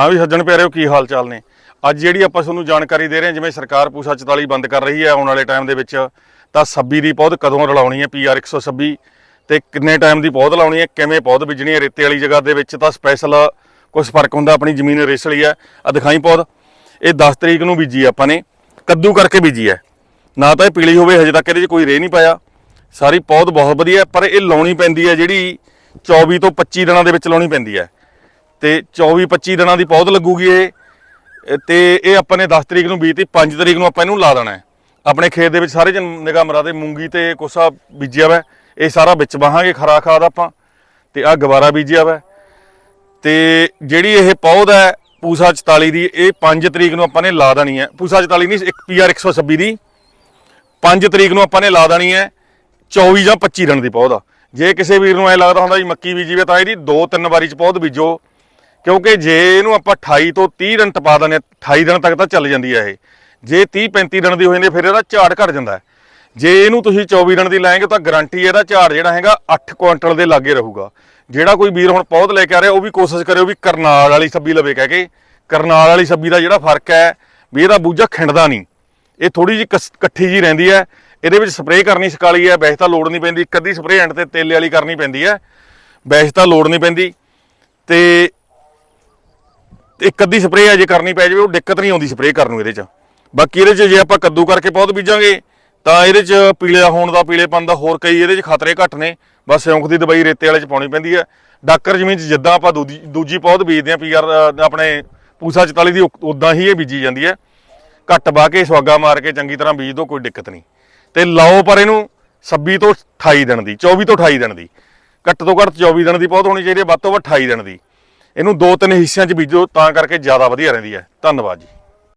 ਹਾਂ ਵੀ ਸੱਜਣ ਪਿਆਰਿਓ, ਕੀ ਹਾਲ ਚਾਲ ਨੇ? ਅੱਜ ਜਿਹੜੀ ਆਪਾਂ ਤੁਹਾਨੂੰ ਜਾਣਕਾਰੀ ਦੇ ਰਹੇ ਹਾਂ, ਜਿਵੇਂ ਸਰਕਾਰ ਪੂਸਾ 44 ਬੰਦ ਕਰ ਰਹੀ ਹੈ ਆਉਣ ਵਾਲੇ ਟਾਈਮ ਦੇ ਵਿੱਚ, ਤਾਂ ਸੱਬੀ ਦੀ ਪੌਦ ਕਦੋਂ ਰਲਾਉਣੀ ਹੈ? ਪੀਆਰ 126 ਤੇ ਕਿੰਨੇ ਟਾਈਮ ਦੀ ਪੌਦ ਲਾਉਣੀ ਹੈ? ਕਿਵੇਂ ਪੌਦ ਬੀਜਣੀ ਹੈ ਰੇਤੇ ਵਾਲੀ ਜਗ੍ਹਾ ਦੇ ਵਿੱਚ? ਤਾਂ ਸਪੈਸ਼ਲ ਕੁਝ ਫ਼ਰਕ ਹੁੰਦਾ, ਆਪਣੀ ਜ਼ਮੀਨ ਰੇਸਲੀ ਹੈ। ਆ ਦਿਖਾਈ ਪੌਦ ਇਹ 10 ਤਰੀਕ ਨੂੰ ਬੀਜੀ ਆਪਾਂ ਨੇ। ਕੱਦੂ ਕਰਕੇ ਬੀਜੀ ਹੈ। ਨਾ ਤਾਂ ਇਹ ਪੀਲੀ ਹੋਵੇ, ਹਜੇ ਤੱਕ ਇਹਦੇ 'ਚ ਕੋਈ ਰੇ ਨਹੀਂ ਪਾਇਆ। ਸਾਰੀ ਪੌਦ ਬਹੁਤ ਵਧੀਆ ਪਰ ਇਹ ਲਾਉਣੀ ਪੈਂਦੀ ਹੈ ਜਿਹੜੀ 24 ਤੋਂ 25 ਦਿਨਾਂ ਦੇ ਵਿੱਚ ਲਾਉਣੀ ਪੈਂਦੀ ਹੈ। ਤੇ 24 25 ਦਿਨਾਂ ਦੀ ਪੌਦ ਲੱਗੂਗੀ ਇਹ। ਇਹ ਤੇ ਇਹ ਆਪਾਂ ਨੇ 10 ਤਰੀਕ ਨੂੰ ਬੀਜਤੀ 5 ਤਰੀਕ ਨੂੰ ਆਪਾਂ ਇਹਨੂੰ ਲਾ ਦੇਣਾ ਆਪਣੇ ਖੇਤ ਦੇ ਵਿੱਚ ਸਾਰੇ ਜਨ ਨਿਗਾਹ ਮਰਾ ਦੇ, ਮੂੰਗੀ ਤੇ ਕੋਸਾ ਬੀਜਿਆ ਵਾ। ਇਹ ਸਾਰਾ ਵਿੱਚ ਵਾਹਾਂਗੇ, ਖਰਾ ਖਾਦ ਆਪਾਂ, ਤੇ ਆ ਗਵਾਰਾ ਬੀਜਿਆ ਵਾ। ਤੇ ਜਿਹੜੀ ਇਹ ਪੌਦ ਹੈ ਪੂਸਾ 44 ਦੀ, ਇਹ 5 ਤਰੀਕ ਨੂੰ ਆਪਾਂ ਨੇ ਲਾ ਦੇਣੀ ਹੈ। ਪੂਸਾ 44 ਨਹੀਂ, ਇੱਕ ਪੀਆਰ 126 ਦੀ। 5 ਤਰੀਕ ਨੂੰ ਆਪਾਂ ਨੇ ਲਾ ਦੇਣੀ ਹੈ 24 ਜਾਂ 25 ਦਿਨ ਦੀ ਪੌਦ ਆ। ਜੇ ਕਿਸੇ ਵੀਰ ਨੂੰ ਐ ਲੱਗਦਾ ਹੁੰਦਾ ਜੀ ਮੱਕੀ ਬੀਜੀ ਵੇ ਤਾਂ ਇਹਦੀ ਦੋ ਤਿੰਨ ਵਾਰੀ ਚ ਪੌਦ ਬੀਜੋ। ਕਿਉਂਕਿ ਜੇ ਇਹਨੂੰ ਆਪਾਂ 28 ਤੋਂ 30 ਦਿਨ ਟਪਾ ਦਿੰਦੇ ਹਾਂ 28 ਦਿਨ ਤੱਕ ਤਾਂ ਚੱਲ ਜਾਂਦੀ ਹੈ ਇਹ। ਜੇ 30 35 ਦਿਨ ਦੀ ਹੋ ਜਾਂਦੀ ਫਿਰ ਇਹਦਾ ਝਾੜ ਘਟ ਜਾਂਦਾ ਜੇ ਇਹਨੂੰ ਤੁਸੀਂ 24 ਦਿਨ ਦੀ ਲਾਏਗੇ, ਤਾਂ ਗਾਰੰਟੀ ਇਹਦਾ ਝਾੜ ਜਿਹੜਾ ਹੈਗਾ 8 ਕੁਇੰਟਲ ਦੇ ਲਾਗੇ ਰਹੂਗਾ। ਜਿਹੜਾ ਕੋਈ ਵੀਰ ਹੁਣ ਪੌਦ ਲੈ ਕੇ ਆ ਰਿਹਾ, ਉਹ ਵੀ ਕੋਸ਼ਿਸ਼ ਕਰਿਓ ਵੀ ਕਰਨਾਲ ਵਾਲੀ ਸੱਬੀ ਲਵੇ ਕਹਿ ਕੇ। ਕਰਨਾਲ ਵਾਲੀ ਸੱਬੀ ਦਾ ਜਿਹੜਾ ਫ਼ਰਕ ਹੈ, ਵੀ ਇਹਦਾ ਬੂਝਾ ਖਿੰਡਦਾ ਨਹੀਂ। ਇਹ ਥੋੜੀ ਜਿਹੀ ਕਸ- ਇਕੱਠੀ ਜੀ ਰਹਿੰਦੀ ਹੈ। ਇਹਦੇ ਵਿੱਚ ਸਪਰੇਅ ਕਰਨੀ ਸਕਾਲੀ ਹੈ, ਵੈਸੇ ਤਾਂ ਲੋੜ ਨਹੀਂ ਪੈਂਦੀ। ਇੱਕ ਅੱਧੀ ਸਪਰੇਅ ਐਂਡ ਤੇ ਤੇਲੇ ਵਾਲੀ ਕਰਨੀ ਪੈਂਦੀ ਹੈ। ਵੈਸੇ ਤਾਂ ਲੋੜ ਨਹੀਂ ਪੈਂਦੀ। ਤੇ ਇੱਕ ਅੱਧੀ ਸਪਰੇਅ ਅਜੇ ਕਰਨੀ ਪੈ ਜਾਵੇ, ਉਹ ਦਿੱਕਤ ਨਹੀਂ ਆਉਂਦੀ ਸਪਰੇਅ ਕਰਨ ਨੂੰ ਇਹਦੇ 'ਚ। ਬਾਕੀ ਇਹਦੇ 'ਚ ਜੇ ਆਪਾਂ ਕੱਦੂ ਕਰਕੇ ਪੌਦ ਬੀਜਾਂਗੇ, ਤਾਂ ਇਹਦੇ 'ਚ ਪੀਲਿਆ ਹੋਣ ਦਾ, ਪੀਲੇਪਨ ਦਾ ਹੋਰ ਕਈ ਇਹਦੇ 'ਚ ਖਤਰੇ ਘੱਟ ਨੇ। ਬਸ ਸਿਉਂਖ ਦੀ ਦਵਾਈ ਰੇਤੇ ਵਾਲੇ 'ਚ ਪਾਉਣੀ ਪੈਂਦੀ ਹੈ ਡਾਕਰ ਜ਼ਮੀਨ 'ਚ ਜਿੱਦਾਂ ਆਪਾਂ ਦੂਜੀ ਦੂਜੀ ਪੌਦ ਬੀਜਦੇ ਆਂ, ਪੀਆਰ, ਆਪਣੇ ਪੂਸਾ 44 ਦੀ ਉਦਾਂ ਹੀ ਇਹ ਬੀਜੀ ਜਾਂਦੀ ਹੈ ਘੱਟ ਬਾ ਕੇ, ਸੁਆਗਾ ਮਾਰ ਕੇ ਚੰਗੀ ਤਰ੍ਹਾਂ ਬੀਜ ਦੋ, ਕੋਈ ਦਿੱਕਤ ਨਹੀਂ। ਤੇ ਲਾਓ ਪਰ ਇਹਨੂੰ 26 ਤੋਂ 28 ਦਿਨ ਦੀ 24 ਤੋਂ 28 ਦਿਨ ਦੀ। ਘੱਟ ਤੋਂ ਘੱਟ 24 ਦਿਨ ਦੀ ਪੌਦ ਹੋਣੀ ਚਾਹੀਦੀ ਹੈ ਵੱਧ ਤੋਂ ਵੱਧ 28 ਦਿਨ ਦੀ। ਇਹਨੂੰ ਦੋ ਤਿੰਨ ਹਿੱਸਿਆਂ 'ਚ ਬੀਜੋ ਤਾਂ ਕਰਕੇ ਜ਼ਿਆਦਾ ਵਧੀਆ ਰਹਿੰਦੀ ਹੈ। ਧੰਨਵਾਦ ਜੀ।